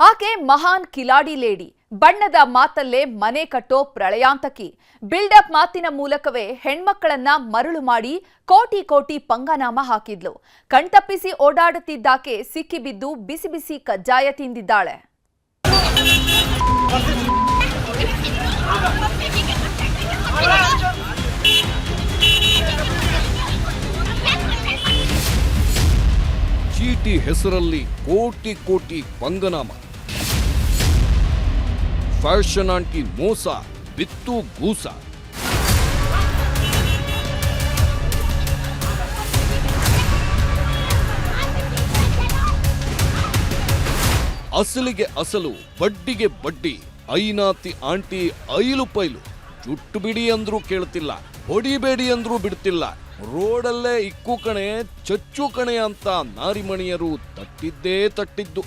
ಆಕೆ ಮಹಾನ್ ಕಿಲಾಡಿ ಲೇಡಿ. ಬಣ್ಣದ ಮಾತಲ್ಲೇ ಮನೆ ಕಟ್ಟೋ ಪ್ರಳಯಾಂತಕಿ. ಬಿಲ್ಡಪ್ ಮಾತಿನ ಮೂಲಕವೇ ಹೆಣ್ಮಕ್ಕಳನ್ನ ಮರಳು ಮಾಡಿ ಕೋಟಿ ಕೋಟಿ ಪಂಗನಾಮ ಹಾಕಿದ್ಲು. ಕಣ್ತಪ್ಪಿಸಿ ಓಡಾಡುತ್ತಿದ್ದಾಕೆ ಸಿಕ್ಕಿಬಿದ್ದು ಬಿಸಿ ಬಿಸಿ ಕಜ್ಜಾಯ ತಿಂದಿದ್ದಾಳೆ. ಚೀಟಿ ಹೆಸರಲ್ಲಿ ಕೋಟಿ ಕೋಟಿ ಪಂಗನಾಮ. ಫ್ಯಾಷನ್ ಆಂಟಿ ಮೋಸ, ಬಿತ್ತು ಗೂಸ. ಅಸಲಿಗೆ ಅಸಲು, ಬಡ್ಡಿಗೆ ಬಡ್ಡಿ, ಐನಾತಿ ಆಂಟಿ ಐಲು ಪೈಲು. ಜುಟ್ಟು ಬಿಡಿ ಅಂದ್ರೂ ಕೇಳ್ತಿಲ್ಲ ಹೊಡಿಬೇಡಿ ಅಂದ್ರೂ ಬಿಡ್ತಿಲ್ಲ. ರೋಡಲ್ಲೇ ಇಕ್ಕು ಕಣೆ, ಚಚ್ಚು ಕಣೆ ಅಂತ ನಾರಿಮಣಿಯರು ತಟ್ಟಿದ್ದೇ ತಟ್ಟಿದ್ದು.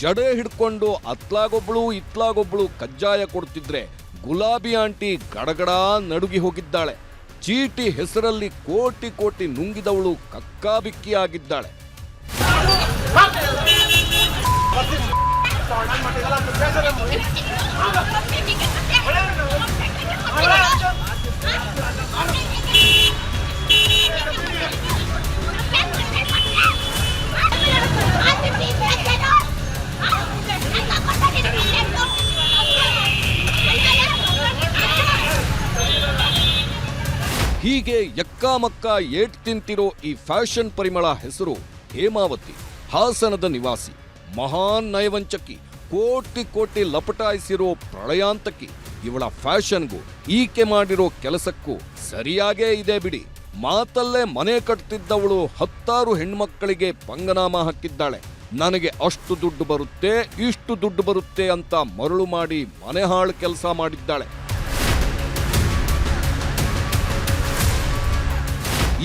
ಜಡೆ ಹಿಡ್ಕೊಂಡು ಅತ್ಲಾಗೊಬ್ಳು, ಇತ್ಲಾಗೊಬ್ಳು ಕಜ್ಜಾಯ ಕೊಡ್ತಿದ್ರೆ ಗುಲಾಬಿ ಆಂಟಿ ಗಡಗಡ ನಡುಗಿ ಹೋಗಿದ್ದಾಳೆ. ಚೀಟಿ ಹೆಸರಲ್ಲಿ ಕೋಟಿ ಕೋಟಿ ನುಂಗಿದವಳು ಕಕ್ಕಾಬಿಕ್ಕಿ ಆಗಿದ್ದಾಳೆ ಹೀಗೆ ಯಕ್ಕಾಮಕ್ಕ ಏಟ್ ತಿಂತಿರೋ ಈ ಫ್ಯಾಷನ್ ಪರಿಮಳ ಹೆಸರು ಹೇಮಾವತಿ, ಹಾಸನದ ನಿವಾಸಿ, ಮಹಾನ್ ನಯವಂಚಕಿ, ಕೋಟಿ ಕೋಟಿ ಲಪಟಾಯಿಸಿರೋ ಪ್ರಳಯಾಂತಕಿ. ಇವಳ ಫ್ಯಾಷನ್ಗೂ ಈಕೆ ಮಾಡಿರೋ ಕೆಲಸಕ್ಕೂ ಸರಿಯಾಗೇ ಇದೆ ಬಿಡಿ. ಮಾತಲ್ಲೇ ಮನೆ ಕಟ್ತಿದ್ದವಳು ಹತ್ತಾರು ಹೆಣ್ಮಕ್ಕಳಿಗೆ ಪಂಗನಾಮ ಹಾಕಿದ್ದಾಳೆ. ನನಗೆ ಅಷ್ಟು ದುಡ್ಡು ಬರುತ್ತೆ, ಇಷ್ಟು ದುಡ್ಡು ಬರುತ್ತೆ ಅಂತ ಮರಳು ಮಾಡಿ ಮನೆ ಹಾಳು ಕೆಲಸ ಮಾಡಿದ್ದಾಳೆ.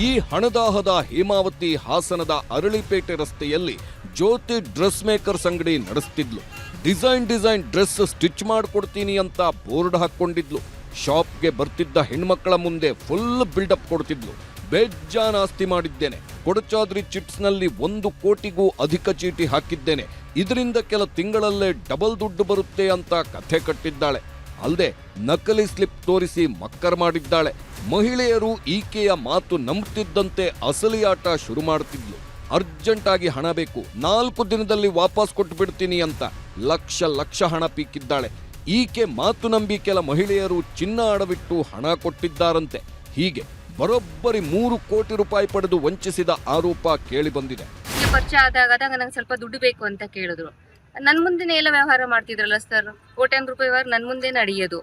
ಈ ಹಣದಾಹದ ಹೇಮಾವತಿ ಹಾಸನದ ಅರಳಿಪೇಟೆ ರಸ್ತೆಯಲ್ಲಿ ಜ್ಯೋತಿ ಡ್ರೆಸ್ ಮೇಕರ್ಸ್ ಅಂಗಡಿ ನಡೆಸ್ತಿದ್ಲು. ಡಿಸೈನ್ ಡಿಸೈನ್ ಡ್ರೆಸ್ ಸ್ಟಿಚ್ ಮಾಡಿಕೊಡ್ತೀನಿ ಅಂತ ಬೋರ್ಡ್ ಹಾಕೊಂಡಿದ್ಲು ಶಾಪ್ಗೆ ಬರ್ತಿದ್ದ ಹೆಣ್ಮಕ್ಕಳ ಮುಂದೆ ಫುಲ್ ಬಿಲ್ಡಪ್ ಕೊಡ್ತಿದ್ಲು. ಬೇಜಾನ್ ಆಸ್ತಿ ಮಾಡಿದ್ದೇನೆ. ಕೊಡಚಾದ್ರಿ ಚಿಟ್ಸ್ನಲ್ಲಿ ಒಂದು ಕೋಟಿಗೂ ಅಧಿಕ ಚೀಟಿ ಹಾಕಿದ್ದೇನೆ. ಇದರಿಂದ ಕೆಲ ತಿಂಗಳಲ್ಲೇ ಡಬಲ್ ದುಡ್ಡು ಬರುತ್ತೆ ಅಂತ ಕಥೆ ಕಟ್ಟಿದ್ದಾಳೆ. ಅಲ್ಲದೆ ನಕಲಿ ಸ್ಲಿಪ್ ತೋರಿಸಿ ಮಕ್ಕರ್ ಮಾಡಿದ್ದಾಳೆ. ಮಹಿಳೆಯರು ಈಕೆಯ ಮಾತು ನಂಬುತ್ತಿದ್ದಂತೆ ಅಸಲಿ ಆಟ ಶುರು ಮಾಡುತ್ತಿದ್ಲು ಅರ್ಜೆಂಟ್ ಆಗಿ ಹಣ ಬೇಕು. ನಾಲ್ಕು ದಿನದಲ್ಲಿ ವಾಪಸ್ ಕೊಟ್ಟು ಬಿಡ್ತೀನಿ ಅಂತ ಲಕ್ಷ ಲಕ್ಷ ಹಣ ಪೀಕಿದ್ದಾಳೆ. ಈಕೆ ಮಾತು ನಂಬಿ ಕೆಲ ಮಹಿಳೆಯರು ಚಿನ್ನ ಅಡವಿಟ್ಟು ಹಣ ಕೊಟ್ಟಿದ್ದಾರಂತೆ. ಹೀಗೆ ಬರೋಬ್ಬರಿ ಮೂರು ಕೋಟಿ ರೂಪಾಯಿ ಪಡೆದು ವಂಚಿಸಿದ ಆರೋಪ ಕೇಳಿಬಂದಿದೆ. ಈ ಪರಿಚಯ ಆದಾಗ ಆದಾಗ ನಂಗೆ ಸ್ವಲ್ಪ ದುಡ್ಡು ಬೇಕು ಅಂತ ಕೇಳಿದ್ರು. ನನ್ನ ಮುಂದೆನೇ ಎಲ್ಲ ವ್ಯವಹಾರ ಮಾಡ್ತಿದ್ರಲ್ಲ ಸರ್ ಕೋಟ್ಯಾಂತರ ರೂಪಾಯಿ ವ್ಯವಹಾರ ನನ್ನ ಮುಂದೆ ನಡೆಯೋದು.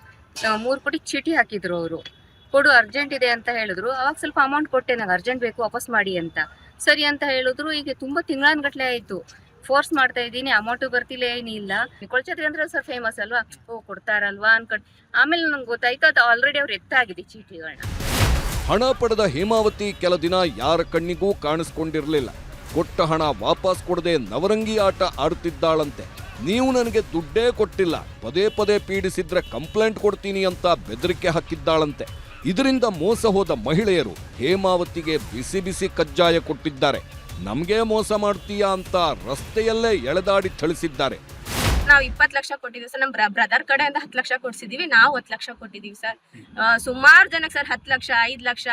ಮೂರು ಕೋಟಿ ಚೀಟಿ ಹಾಕಿದ್ರು ಅವರು. ಕೊಡು ಅರ್ಜೆಂಟ್ ಇದೆ ಅಂತ ಹೇಳಿದ್ರು. ಅವಾಗ ಸ್ವಲ್ಪ ಅಮೌಂಟ್ ಕೊಟ್ಟೆ, ನಂಗೆ ಅರ್ಜೆಂಟ್ ಬೇಕು, ವಾಪಸ್ ಮಾಡಿ ಅಂತ. ಸರಿ ಅಂತ ಹೇಳಿದ್ರು. ಈಗ ತುಂಬಾ ತಿಂಗಳಾನ್ಗಟ್ಲೆ ಆಯ್ತು. ಫೋರ್ಸ್ ಮಾಡ್ತಾ ಇದ್ದೀನಿ ಅಮೌಂಟು ಬರ್ತಿಲ್ಲ ಏನಿಲ್ಲ ಕೊಳ್ಚತ್ರಿ ಅಂದ್ರೆ ಸರ್ ಫೇಮಸ್ ಅಲ್ವಾ? ಓ, ಕೊಡ್ತಾರಲ್ವಾ ಅನ್ಕೊಂಡು. ಆಮೇಲೆ ನಂಗೆ ಗೊತ್ತಾಯ್ತು, ಅದು ಆಲ್ರೆಡಿ ಅವ್ರು ಎತ್ತಾಗಿದೆ ಚೀಟಿಗಳನ್ನ ಹಣ ಪಡೆದ ಹೇಮಾವತಿ ಕೆಲ ದಿನ ಯಾರ ಕಣ್ಣಿಗೂ ಕಾಣಿಸ್ಕೊಂಡಿರಲಿಲ್ಲ. ಕೊಟ್ಟ ಹಣ ವಾಪಸ್ ಕೊಡದೆ ನವರಂಗಿ ಆಟ ಆಡುತ್ತಿದ್ದಾಳಂತೆ. ನೀವು ನನಗೆ ದುಡ್ಡೇ ಕೊಟ್ಟಿಲ್ಲ. ಪದೇ ಪದೇ ಪೀಡಿಸಿದ್ರೆ ಕಂಪ್ಲೇಂಟ್ ಕೊಡ್ತೀನಿ ಅಂತ ಬೆದರಿಕೆ ಹಾಕಿದ್ದಾಳಂತೆ. ಇದರಿಂದ ಮೋಸ ಹೋದ ಮಹಿಳೆಯರು ಹೇಮಾವತಿಗೆ ಬಿಸಿ ಬಿಸಿ ಕಜ್ಜಾಯ ಕೊಟ್ಟಿದ್ದಾರೆ. ನಮಗೆ ಮೋಸ ಮಾಡ್ತೀಯಾ ಅಂತ ರಸ್ತೆಯಲ್ಲೇ ಎಳೆದಾಡಿ ಥಳಿಸಿದ್ದಾರೆ. ನಾವು ಇಪ್ಪತ್ತು ಲಕ್ಷ ಕೊಟ್ಟಿದ್ದೀವಿ ಸರ್. ನಮ್ಮ ಬ್ರದರ್ ಕಡೆಯಿಂದ ಹತ್ತು ಲಕ್ಷ ಕೊಡ್ಸಿದೀವಿ. ನಾವು ಹತ್ತು ಲಕ್ಷ ಕೊಟ್ಟಿದ್ದೀವಿ ಸರ್. ಸುಮಾರು ಜನಕ್ಕೆ ಸರ್ ಹತ್ತು ಲಕ್ಷ, ಐದು ಲಕ್ಷ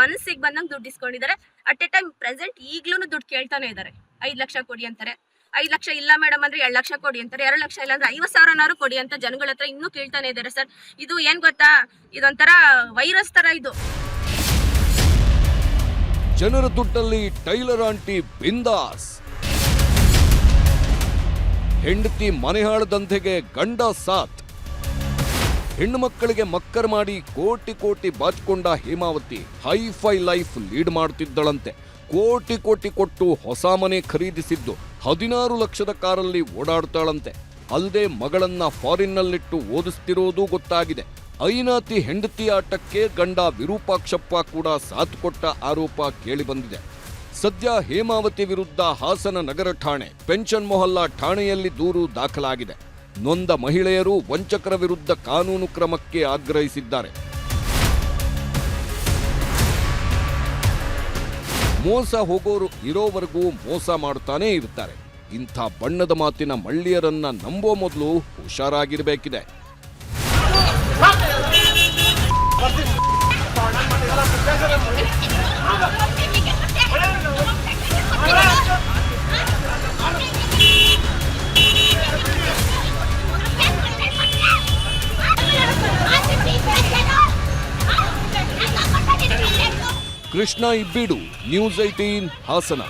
ಮನಸ್ಸಿಗೆ ಬಂದಂಗೆ ದುಡ್ಡು ಇಸ್ಕೊಂಡಿದ್ದಾರೆ ಅಟ್ ಎ ಟೈಮ್ ಪ್ರೆಸೆಂಟ್ ಈಗ್ಲೂ ದುಡ್ಡು ಕೇಳ್ತಾನೆ ಇದ್ದಾರೆ ಐದು ಲಕ್ಷ ಕೊಡಿ ಅಂತಾರೆ. ಐದು ಲಕ್ಷ ಇಲ್ಲ ಮೇಡಮ್ ಅಂದ್ರೆ ಎರಡು ಲಕ್ಷ ಕೊಡಿ ಅಂತಾರೆ. ಎರಡು ಲಕ್ಷ ಇಲ್ಲ ಅಂದ್ರೆ ಐವತ್ತು ಸಾವಿರನಾರು ಕೊಡಿ ಅಂತ ಜನಗಳ ಹತ್ರ ಇನ್ನೂ ಕೇಳ್ತಾನೆ ಇದ್ದಾರೆ ಸರ್. ಇದು ಏನ್ ಗೊತ್ತಾ? ಇದೊಂಥರ ವೈರಸ್ ತರ ಇದು. ಜನರ ದುಡ್ಡಲ್ಲಿ ಟೈಲರ್ ಆಂಟಿ ಬಿಂದಾಸ್. ಹೆಂಡತಿ ಮನೆ ದಂಧೆಗೆ ಗಂಡ ಸಾತ್. ಹೆಣ್ಣು ಮಕ್ಕಳಿಗೆ ಮಕ್ಕರ್ ಮಾಡಿ ಕೋಟಿ ಕೋಟಿ ಬಾಚ್ಕೊಂಡ Hemavathi hi fi life lead ಮಾಡುತ್ತಿದ್ದಳಂತೆ ಕೋಟಿ ಕೋಟಿ ಕೊಟ್ಟು ಹೊಸ ಮನೆ ಖರೀದಿಸಿದ್ದು ಹದಿನಾರು ಲಕ್ಷದ ಕಾರಲ್ಲಿ ಓಡಾಡ್ತಾಳಂತೆ. ಅಲ್ಲದೆ ಮಗಳನ್ನ ಫಾರಿನ್ನಲ್ಲಿಟ್ಟು ಓದಿಸ್ತಿರೋದು ಗೊತ್ತಾಗಿದೆ. ಐನಾತಿ ಹೆಂಡತಿ ಆಟಕ್ಕೆ ಗಂಡ ವಿರೂಪಾಕ್ಷಪ್ಪ ಕೂಡ ಸಾಥ್ ಕೊಟ್ಟ ಆರೋಪ ಕೇಳಿಬಂದಿದೆ ಸದ್ಯ ಹೇಮಾವತಿ ವಿರುದ್ಧ ಹಾಸನ ನಗರ ಠಾಣೆ ಪೆನ್ಷನ್ ಮೊಹಲ್ಲಾ ಠಾಣೆಯಲ್ಲಿ ದೂರು ದಾಖಲಾಗಿದೆ. ನೊಂದ ಮಹಿಳೆಯರು ವಂಚಕರ ವಿರುದ್ಧ ಕಾನೂನು ಕ್ರಮಕ್ಕೆ ಆಗ್ರಹಿಸಿದ್ದಾರೆ. ಮೋಸ ಹೋಗೋರು ಇರೋವರೆಗೂ ಮೋಸ ಮಾಡ್ತಾನೇ ಇರ್ತಾರೆ ಇಂಥ ಬಣ್ಣದ ಮಾತಿನ ಮಳ್ಳಿಯರನ್ನ ನಂಬೋ ಮೊದಲು ಹುಷಾರಾಗಿರ್ಬೇಕಿದೆ. ಕೃಷ್ಣ ಇಬ್ಬಿಡು ನ್ಯೂಸ್ ಐಟೀನ್ ಹಾಸನ.